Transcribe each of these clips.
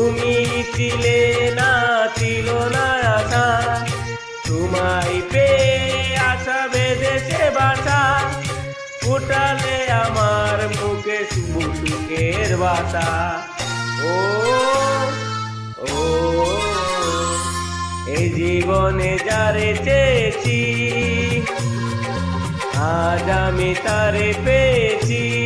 তুমি ছিলে না, ছিল না আশা। তোমায় পেয়ে আশা বেঁধেছে বাসা। ফুটালে আমার মুখে সুখের বাসা। ও ও, এই জীবনে যারে চেয়েছি, আজ আমি তারে পেয়েছি।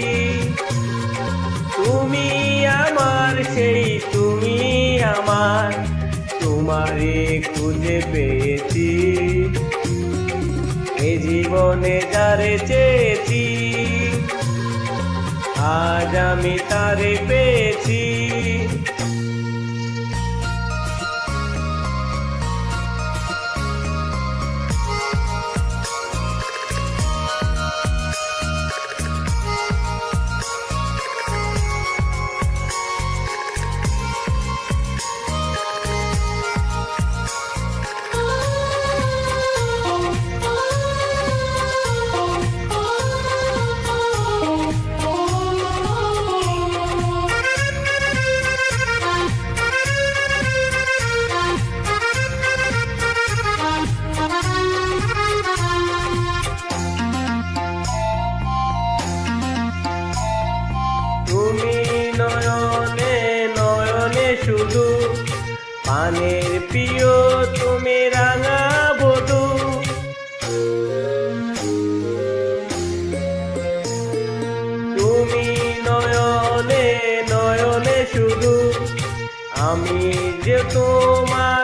তোমারে খুঁজে পেয়েছি। এ জীবনে যারে চেয়েছি আজ আমি তারে পেয়েছি। শুধু। পানের প্রিয় তুমি রাঙা বধু। তুমি নয়নে নয়নে শুধু। আমি যে তোমার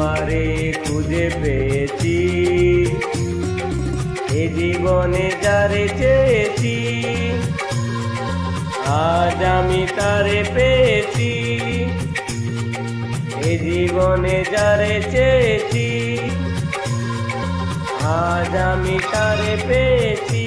তোমারে খুঁজে পেয়েছি। এ জীবনে যারে চেয়েছি, আজ আমি তারে পেয়েছি। এ জীবনে যারে চেয়েছি, আজ আমি তারে পেয়েছি।